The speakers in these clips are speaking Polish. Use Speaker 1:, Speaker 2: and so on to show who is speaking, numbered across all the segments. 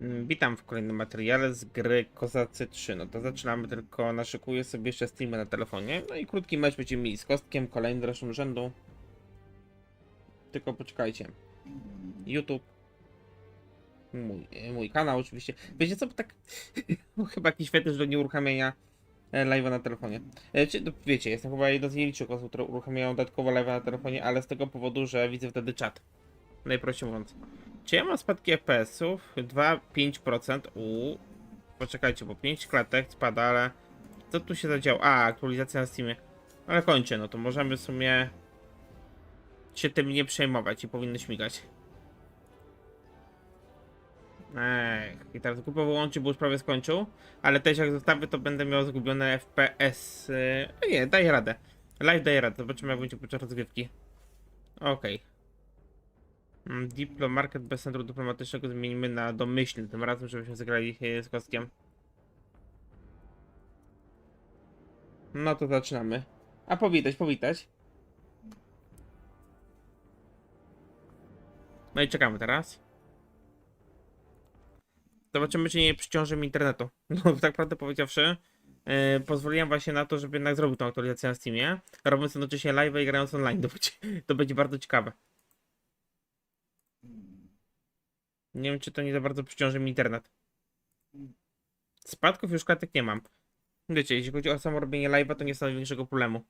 Speaker 1: Mm, Witam w kolejnym materiale z gry Kozacy 3. No to zaczynamy, tylko naszykuję sobie jeszcze streamy na telefonie. No i krótki mecz będziemy mieli z kostkiem, kolejny zresztą rzędu. Tylko poczekajcie. YouTube. Mój, mój kanał oczywiście. Wiecie co, tak chyba jakiś fetysz do nieuruchamiania e, live'a na telefonie. E, Czy, no, wiecie, jestem chyba jedną z nielicznych osób, które uruchamiają dodatkowo live'a na telefonie, ale z tego powodu, że widzę wtedy czat. Najprościej mówiąc. Czy ja mam spadki FPS-ów? 2-5%. Uuu. Poczekajcie, bo 5 klatek spada, ale... Co tu się zadziało? A, aktualizacja na Steamie. Ale kończę, no to możemy w sumie... się tym nie przejmować i powinny śmigać. Ech, i teraz grupę wyłączy, bo już prawie skończył. Ale też jak zostawię, to będę miał zgubione FPS. No nie, daję radę. Live daje radę, zobaczymy jak będzie podczas rozgrywki. Okej. Mm, Diplomarket bez centrum dyplomatycznego zmienimy na domyślny, tym razem, żebyśmy zagrali e, z kostkiem. No to zaczynamy. A powitać, powitać. No i czekamy teraz. Zobaczymy, czy nie przyciąży mi internetu. No, tak prawdę powiedziawszy, yy, pozwoliłem właśnie na to, żeby jednak zrobił tą aktualizację na Steamie, robiąc jednocześnie live i grając online. To będzie, to będzie bardzo ciekawe. Nie wiem, czy to nie za bardzo przyciąży mi internet. Spadków już klatek nie mam. Wiecie, jeśli chodzi o samo robienie live'a, to nie stanowi większego problemu.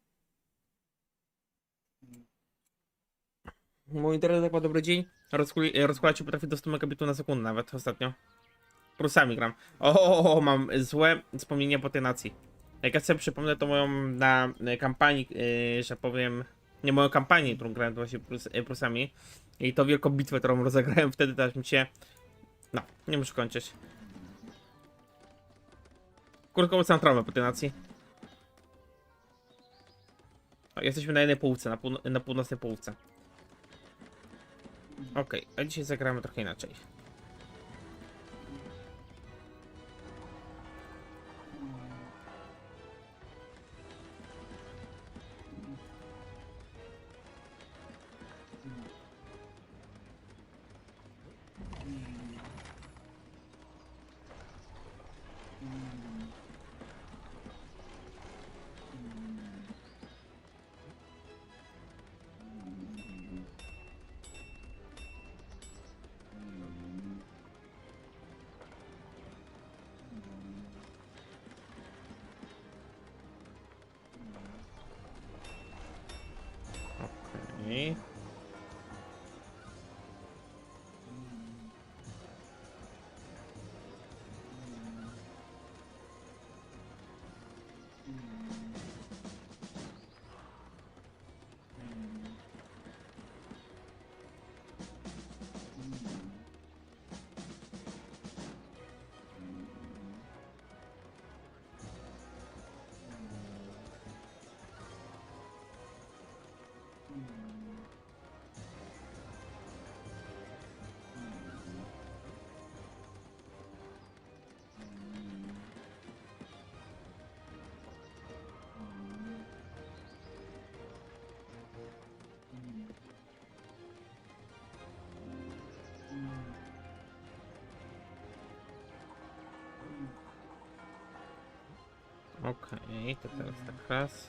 Speaker 1: Mój internet jak ma dobry dzień, rozkładać się potrafi do 100 megabitu na sekundę nawet ostatnio. Prusami gram. O, mam złe wspomnienia po tej nacji. Jak ja sobie przypomnę to moją na kampanii, yy, że powiem, nie moją kampanię, którą grałem właśnie prus, e, Prusami i to wielką bitwę, którą rozegrałem wtedy, też mi się... No, nie muszę kończyć. Krótko mówiąc, traumę po tej nacji. O, jesteśmy na jednej połówce, na, pół, na północnej połówce. Okej, a dzisiaj zagramy trochę inaczej. Okej. Okej, to teraz tak raz.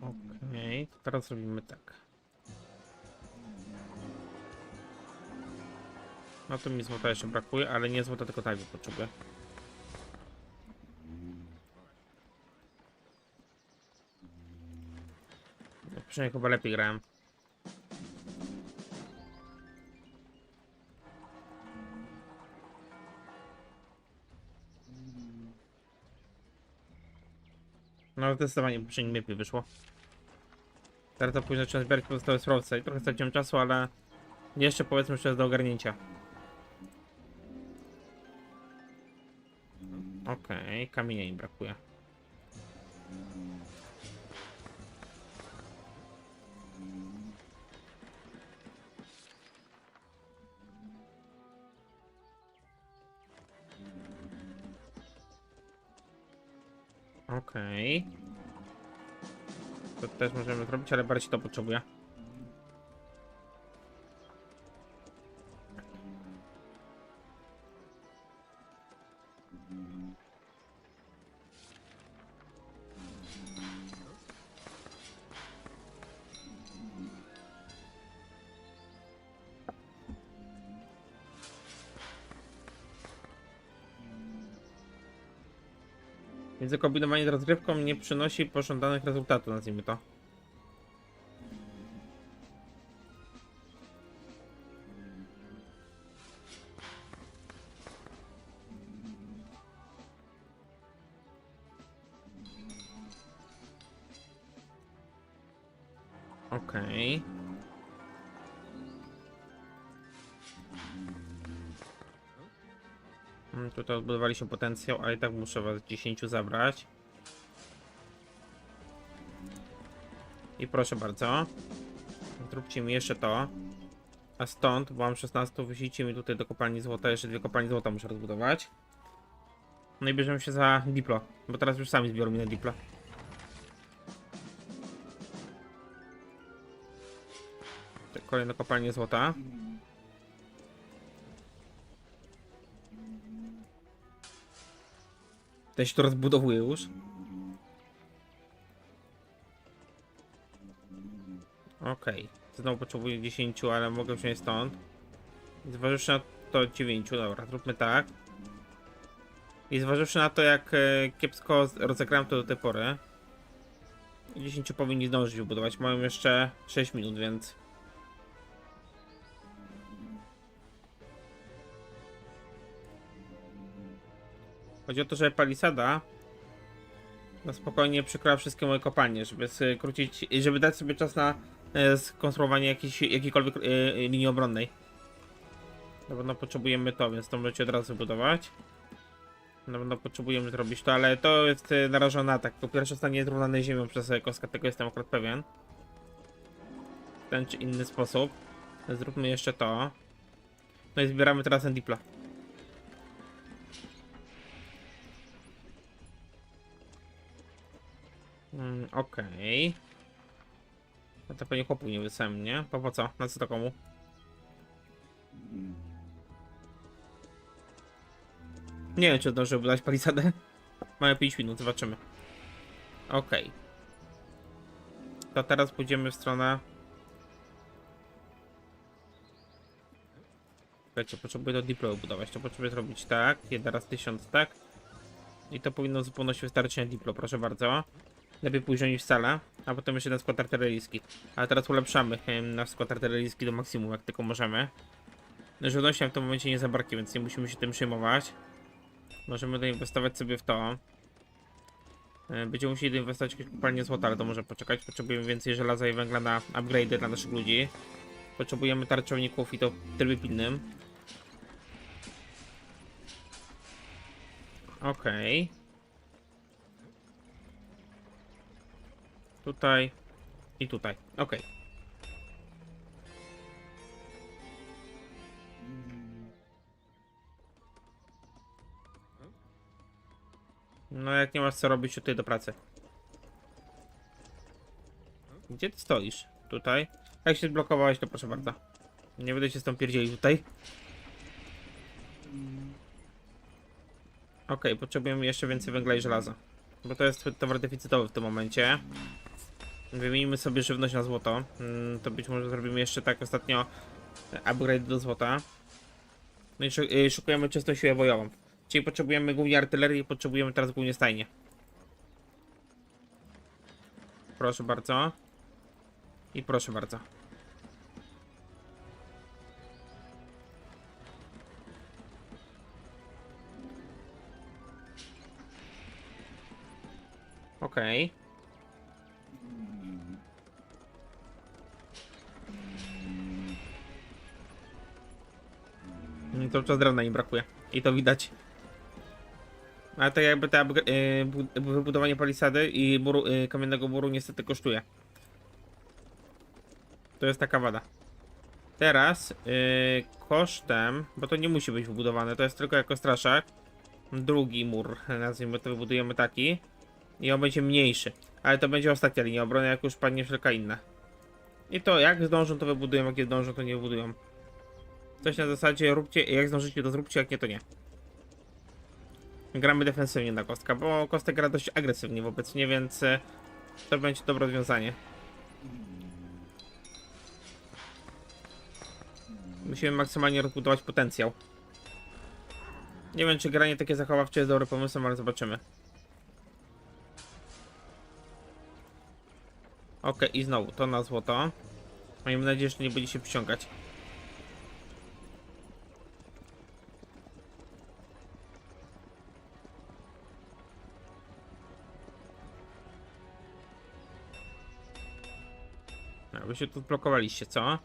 Speaker 1: Okej, to teraz robimy tak. No to mi złota jeszcze brakuje, ale nie złota, tylko tak potrzebuję. Przynajmniej chyba lepiej grałem. No zdecydowanie poprzednim lepiej wyszło. Teraz to później zacząłem zbierać pozostałe surowce i trochę straciłem czasu, ale jeszcze powiedzmy jeszcze jest do ogarnięcia. Okej, kamienia im brakuje. Okej. To też możemy zrobić, ale bardziej to potrzebuję. Więc kombinowanie z rozgrywką nie przynosi pożądanych rezultatów, nazwijmy to. Tutaj odbudowaliśmy potencjał, ale i tak muszę was 10 zabrać. I proszę bardzo. Zróbcie mi jeszcze to. A stąd, bo mam 16, wyślijcie mi tutaj do kopalni złota. Jeszcze dwie kopalnie złota muszę rozbudować. No i bierzemy się za diplo, bo teraz już sami zbiorą mi na diplo. Te Kolejne kopalnie złota. Ten się to rozbudowuje już. Okej. Znowu potrzebuję 10, ale mogę wziąć stąd. Zważywszy na to 9, dobra, zróbmy tak. I zważywszy na to, jak e, kiepsko rozegrałem to do tej pory. 10 powinni zdążyć wybudować. Mają jeszcze 6 minut, więc. Chodzi o to, że palisada na spokojnie przykryła wszystkie moje kopalnie, żeby skrócić, żeby dać sobie czas na e, skonstruowanie jakiejś, jakiejkolwiek e, e, linii obronnej. Na pewno potrzebujemy to, więc to możecie od razu budować. Na pewno potrzebujemy zrobić to, ale to jest narażone na atak. Po pierwsze stanie zrównane ziemią przez kostkę, tego jestem akurat pewien. W ten czy inny sposób. Zróbmy jeszcze to. No i zbieramy teraz Endipla. Mm, Okej. No to pewnie chłopu nie wysłałem, nie? Po, po co? Na co to komu? Nie wiem, czy zdążę wydać palisadę. Mamy 5 minut, zobaczymy. Okej. To teraz pójdziemy w stronę... Słuchajcie, potrzebuję do diplo budować. To potrzebuję zrobić tak. Jeden raz 1000, tak? I to powinno w zupełności wystarczyć na diplo, proszę bardzo. Lepiej później niż wcale, a potem jeszcze ten skład artyleryjski. Ale teraz ulepszamy em, nasz skład artyleryjski do maksimum, jak tylko możemy. Żywności w tym momencie nie zabraknie, więc nie musimy się tym przejmować. Możemy doinwestować sobie w to. E, Będziemy musieli doinwestować w jakieś kopalnie złota, ale to może poczekać. Potrzebujemy więcej żelaza i węgla na upgrade dla naszych ludzi. Potrzebujemy tarczowników i to w trybie pilnym. Okej. Tutaj i tutaj. Okej. No jak nie masz co robić tutaj do pracy. Gdzie ty stoisz? Tutaj? Jak się zblokowałeś, to proszę bardzo. Nie będę się z tą pierdzieli tutaj. Okej, potrzebujemy jeszcze więcej węgla i żelaza. Bo to jest towar deficytowy w tym momencie. Wymienimy sobie żywność na złoto. Mm, To być może zrobimy jeszcze tak ostatnio upgrade do złota. No i y, szukujemy czystą siłę bojową. Czyli potrzebujemy głównie artylerii, potrzebujemy teraz głównie stajnie. Proszę bardzo. I proszę bardzo. Okej. Mm, To czas drewna im brakuje. I to widać. Ale to jakby te y, bu- wybudowanie palisady i buru, y, kamiennego buru niestety kosztuje. To jest taka wada. Teraz y, kosztem, bo to nie musi być wybudowane, to jest tylko jako straszak. Drugi mur, nazwijmy to, wybudujemy taki. I on będzie mniejszy. Ale to będzie ostatnia linia obrony, jak już padnie wszelka inna. I to jak zdążą, to wybudują, jak nie zdążą, to nie wybudują. Coś na zasadzie róbcie, jak zdążycie, to zróbcie, jak nie, to nie. Gramy defensywnie na kostka, bo kostek gra dość agresywnie wobec mnie, więc e, to będzie dobre rozwiązanie. Musimy maksymalnie rozbudować potencjał. Nie wiem, czy granie takie zachowawcze jest dobrym pomysłem, ale zobaczymy. Okej, i znowu, to na złoto. Miejmy nadzieję, że nie będzie się przyciągać. A, wy się tu blokowaliście, co?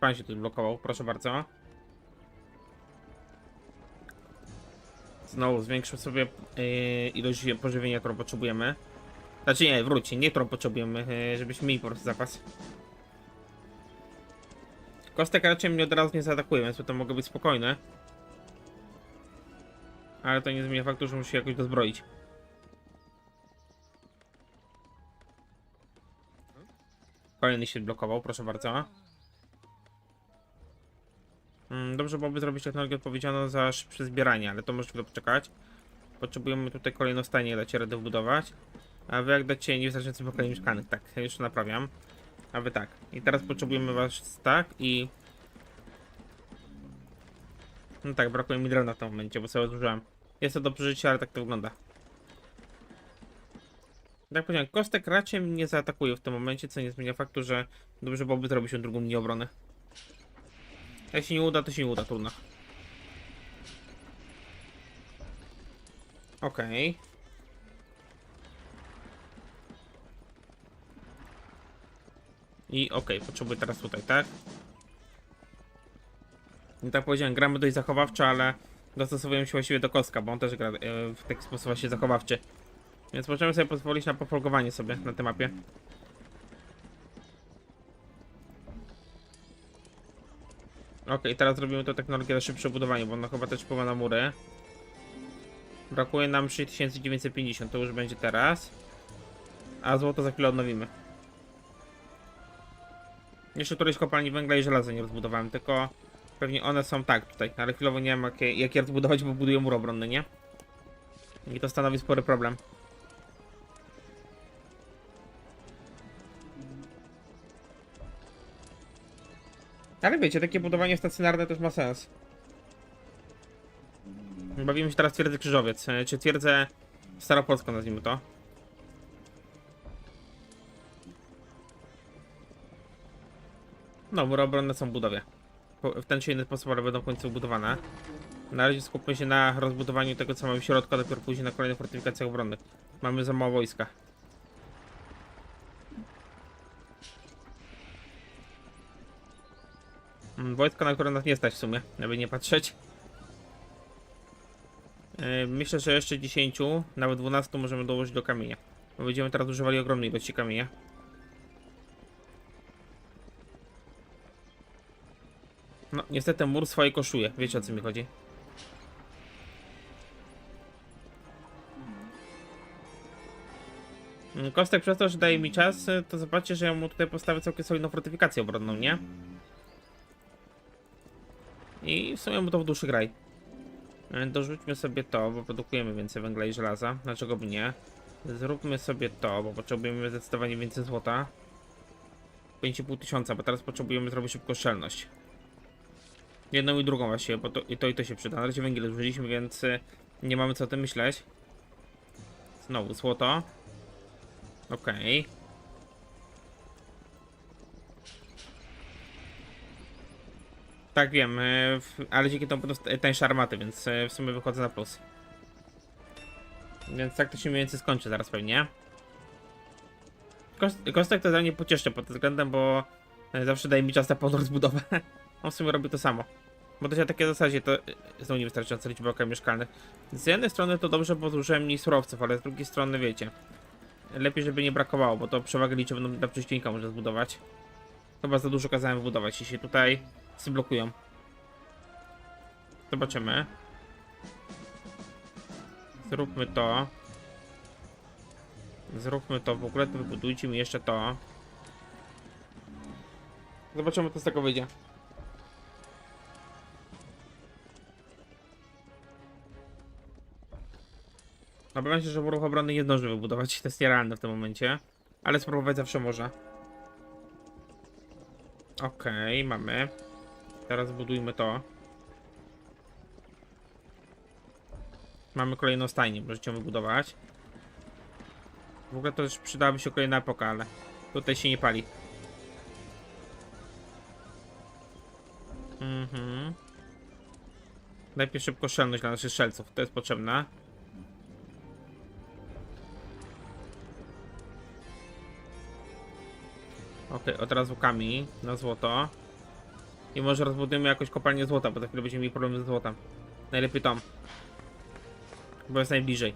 Speaker 1: Pan się tu blokował, proszę bardzo. Znowu zwiększmy sobie yy, ilość pożywienia, którą potrzebujemy. Znaczy nie, wróci, nie którą potrzebujemy, yy, żebyśmy mieli po prostu zapas. Kostek raczej mnie od razu nie zaatakuje, więc to mogę być spokojne. Ale to nie zmienia faktu, że muszę się jakoś dozbroić. Kolejny się blokował, proszę bardzo. Mm, Dobrze byłoby zrobić technologię odpowiedzialną za szybsze ale to może chwilę poczekać. Potrzebujemy tutaj kolejną stanie, dacie radę wbudować. A wy jak dacie niewystarczający pokoi mieszkanych, tak, ja już naprawiam. A wy tak. I teraz potrzebujemy was tak i... No tak, brakuje mi drewna w tym momencie, bo sobie zużyłem. Jest to do przeżycia, ale tak to wygląda. Tak powiedziałem, kostek raczej mnie zaatakuje w tym momencie, co nie zmienia faktu, że dobrze byłoby zrobić się drugą linię obrony. Jak się nie uda, to się nie uda, trudno. Okej. I okej, potrzebuję teraz tutaj, tak? I tak powiedziałem, gramy dość zachowawczo, ale dostosowujemy się właściwie do kostka, bo on też gra e, w taki sposób właśnie zachowawczy. Więc możemy sobie pozwolić na pofolgowanie sobie na tej mapie. Okej, teraz robimy to technologię na szybsze budowanie, bo ona chyba też wpływa na mury. Brakuje nam 6950, to już będzie teraz. A złoto za chwilę odnowimy. Jeszcze którejś kopalni węgla i żelaza nie rozbudowałem, tylko pewnie one są tak tutaj, ale chwilowo nie wiem jak, je- jak je rozbudować, bo buduję mur obronny, nie? I to stanowi spory problem. Ale wiecie, takie budowanie stacjonarne też ma sens. Bawimy się teraz twierdzę krzyżowiec, e, czy twierdzę staropolską nazwijmy to. No, mury obronne są w budowie. W ten czy inny sposób, ale będą w końcu budowane. Na razie skupmy się na rozbudowaniu tego, co mamy w środku, a dopiero później na kolejnych fortyfikacjach obronnych. Mamy za mało wojska. Mm, Wojska, na które nas nie stać w sumie, aby nie patrzeć. Yy, Myślę, że jeszcze 10, nawet 12 możemy dołożyć do kamienia. Bo będziemy teraz używali ogromnej ilości kamienia. No, niestety mur swoje koszuje. Wiecie o co mi chodzi. Mm, Kostek przez to, że daje mi czas, to zobaczcie, że ja mu tutaj postawię całkiem solidną fortyfikację obronną, nie? I w sumie mu to w duszy graj. E, Dorzućmy sobie to, bo produkujemy więcej węgla i żelaza. Dlaczego by nie? Zróbmy sobie to, bo potrzebujemy zdecydowanie więcej złota. 5,5 tysiąca, bo teraz potrzebujemy zrobić szybko szczelność. Jedną i drugą właściwie, bo to i to, i to się przyda. Na razie węgiel zużyliśmy, więc y, nie mamy co o tym myśleć. Znowu złoto. Okej. Tak wiem, w- ale dzięki temu będą tańsze armaty, więc y, w sumie wychodzę na plus. Więc tak to się mniej więcej skończy zaraz pewnie. Kost, Kostek to za mnie pociesznie pod tym względem, bo e, zawsze daje mi czas na pełną rozbudowę. On w sumie robi to samo. Bo to się takie zasadzie to e, znowu niewystarczająca liczba okien mieszkalnych. Z jednej strony to dobrze, bo zużyłem mniej surowców, ale z drugiej strony wiecie. Lepiej, żeby nie brakowało, bo to przewagę liczebną dla prześcignika może zbudować. Chyba za dużo kazałem wybudować i się tutaj zblokują. Zobaczymy. Zróbmy to. Zróbmy to, w ogóle to wybudujcie mi jeszcze to. Zobaczymy, co z tego wyjdzie. Obawiam się, że ruch obronny nie zdąży wybudować, to jest nierealne w tym momencie. Ale spróbować zawsze można. Okej, mamy. Teraz budujmy to. Mamy kolejną stajnię, możecie ją wybudować. W ogóle to już przydałaby się kolejna epoka, ale tutaj się nie pali. Mhm. Najpierw szybko strzelność dla naszych strzelców, to jest potrzebne. Od razu kamień na złoto. I może rozbudujemy jakoś kopalnię złota, bo za chwilę będziemy mieli problem ze złotem. Najlepiej tam. Bo jest najbliżej.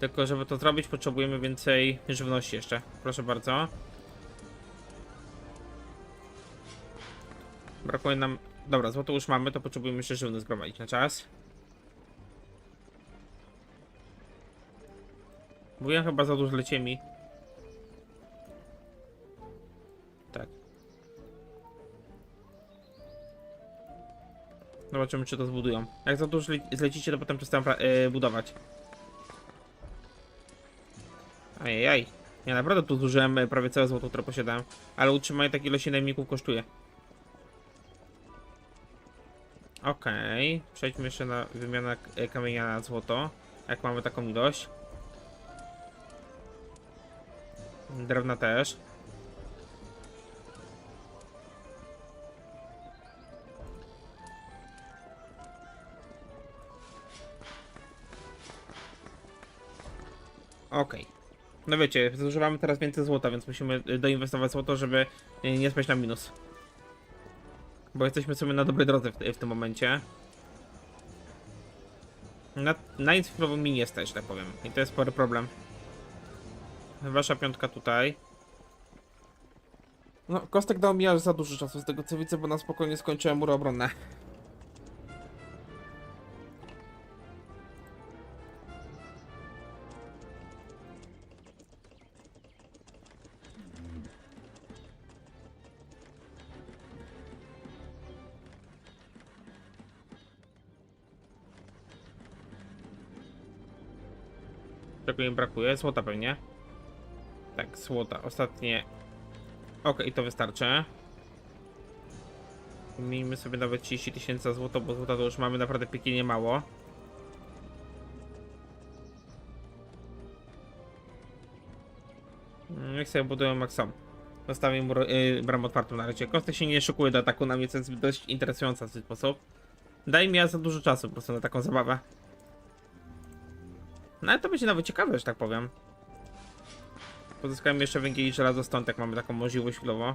Speaker 1: Tylko żeby to zrobić potrzebujemy więcej żywności jeszcze. Proszę bardzo. Brakuje nam... Dobra, złoto już mamy, to potrzebujemy jeszcze żywność zgromadzić na czas. Mówiłem chyba za dużo leciemi. Zobaczymy czy to zbudują. Jak za dużo le- zlecicie, to potem przestają pra- yy, budować. Ajajaj. Ja naprawdę tu zużyłem e, prawie całe złoto, które posiadałem. Ale utrzymanie takiej ilości najemników kosztuje. Okej. Przejdźmy jeszcze na wymianę e, kamienia na złoto. Jak mamy taką ilość. Drewna też. No wiecie, zużywamy teraz więcej złota, więc musimy y, doinwestować złoto, żeby y, nie spać na minus. Bo jesteśmy sobie na dobrej drodze w, w tym momencie. Na, na nic mi nie stać, tak powiem. I to jest spory problem. Wasza piątka tutaj. No, Kostek dał mi aż za dużo czasu z tego co widzę, bo na spokojnie skończyłem mury obronne. Brakuje? Złota pewnie. Tak, złota. Ostatnie. Okej, to wystarczy. Miejmy sobie nawet 30 tysięcy złota, bo złota to już mamy naprawdę piekielnie mało. Mm, Niech sobie budują jak są. Zostawię mu yy, bramę otwartą na razie. Kostek się nie szykuje do ataku na mnie, co jest dość interesująca w ten sposób. Daj mi ja za dużo czasu po prostu na taką zabawę. No ale to będzie nawet ciekawe, że tak powiem. Pozyskałem jeszcze węgiel i żelazo stąd, jak mamy taką możliwość chwilowo.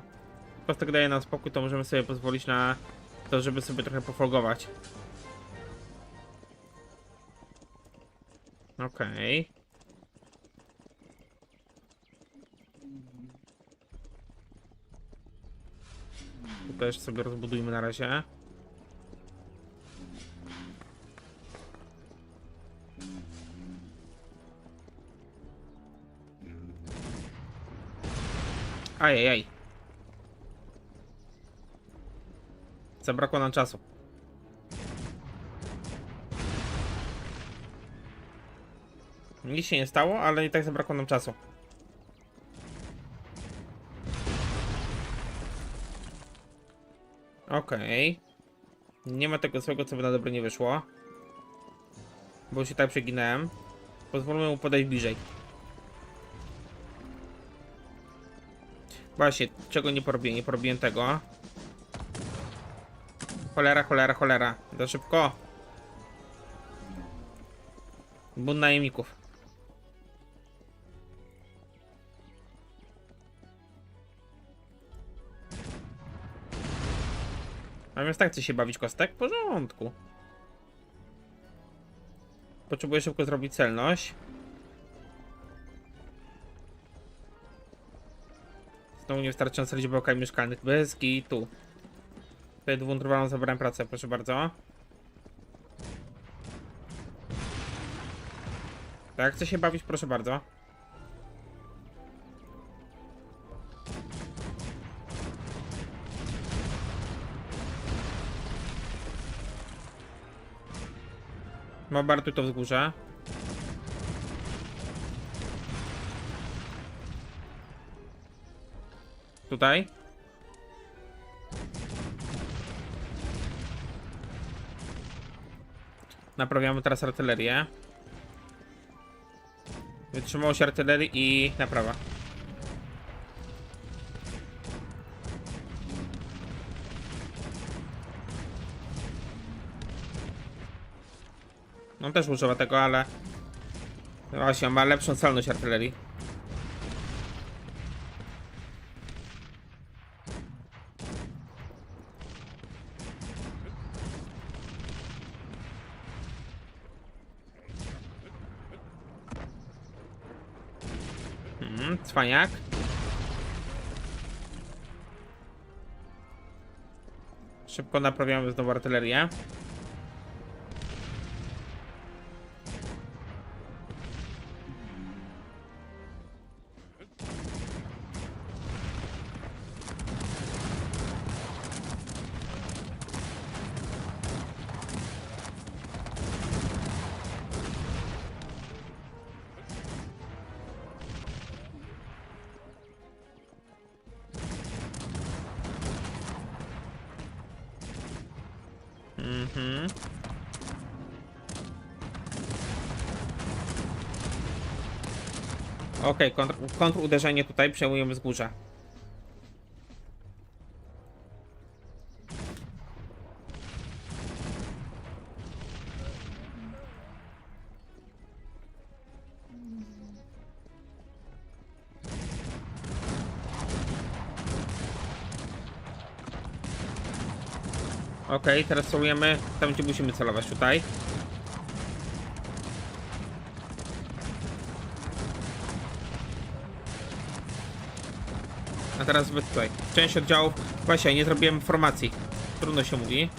Speaker 1: Kostek daje nam spokój, to możemy sobie pozwolić na to, żeby sobie trochę pofolgować. Okej. Tu też sobie rozbudujmy na razie. Ajajaj. Zabrakło nam czasu. Nic się nie stało, ale i tak zabrakło nam czasu. Okej. Okay. Nie ma tego złego, co by na dobre nie wyszło. Bo się tak przeginałem. Pozwólmy mu podejść bliżej. Właśnie, czego nie porobiłem? Nie porobiłem tego. Cholera, cholera, cholera. Za szybko. Bunt najemników. A więc tak chce się bawić kostek? W porządku. Potrzebuję szybko zrobić celność. Znowu niewystarczająca liczba lokali mieszkalnych. Bez tu. Tutaj dwutrwałą zabrałem pracę, proszę bardzo. Tak, chce się bawić, proszę bardzo. Bombarduj to wzgórze. Tutaj. Naprawiamy teraz artylerię. Wytrzymałość artylerii i naprawa. On też używa tego, ale... No Właśnie, ma lepszą celność artylerii. Mhm, cwaniak. Szybko naprawiamy znowu artylerię. Mhm. Okej, kontr, kontruderzenie tutaj, przejmujemy wzgórze. Okej, teraz celujemy tam, gdzie musimy celować tutaj. A teraz wy tutaj. Część oddziałów. Właśnie, nie zrobiłem formacji. Trudno się mówi.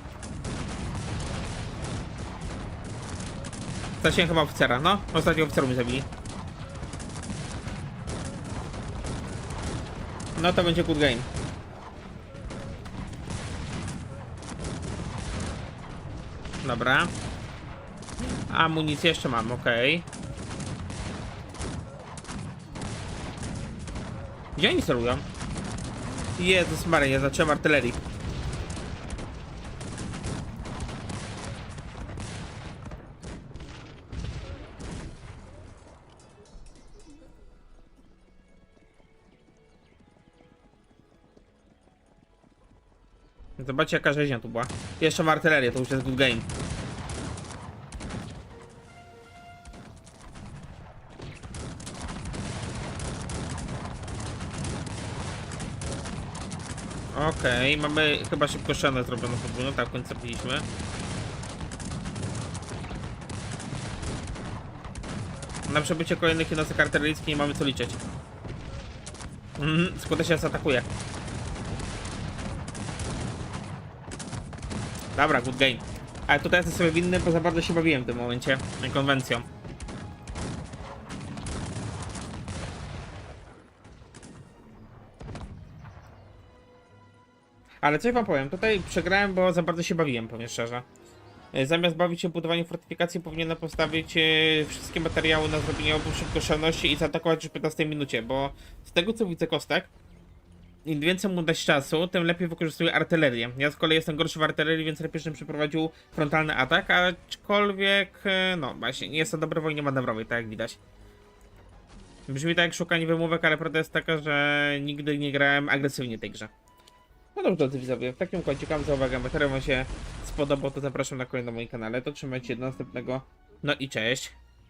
Speaker 1: Straciłem chyba oficera. No, ostatnio oficerów mi zabili. No to będzie good game. Dobra. Amunicję jeszcze mam, okej. Gdzie oni celują? Jezus Maria, zacząłem artylerii. Zobaczcie jaka rzeźnia tu była. Jeszcze mam artylerię, to już jest good game. Okej, mamy chyba szybko szenę zrobioną podwójną, tak w końcu zrobiliśmy. Na przebycie kolejnych jednostek artyleryjskich nie mamy co liczyć. Mhm, skutecznie nas atakuje. Dobra, good game. Ale tutaj jestem sobie winny, bo za bardzo się bawiłem w tym momencie konwencją. Ale coś wam powiem, tutaj przegrałem, bo za bardzo się bawiłem, powiem szczerze. E, Zamiast bawić się budowaniem fortyfikacji, powinienem postawić e, wszystkie materiały na zrobienie obu szybkoszczelności i zaatakować już w 15 minucie, bo z tego co widzę Kostek, im więcej mu dać czasu, tym lepiej wykorzystuje artylerię. Ja z kolei jestem gorszy w artylerii, więc lepiej, żebym przeprowadził frontalny atak, aczkolwiek, e, no właśnie, nie jest to dobre w wojnie manewrowej, tak jak widać. Brzmi tak jak szukanie wymówek, ale prawda jest taka, że nigdy nie grałem agresywnie tej grze. No dobrze, drodzy widzowie, w takim układzie dziękuję za uwagę. Materiał wam się spodobał, to zapraszam na kolejny na moim kanale. To trzymajcie się do następnego. No i cześć.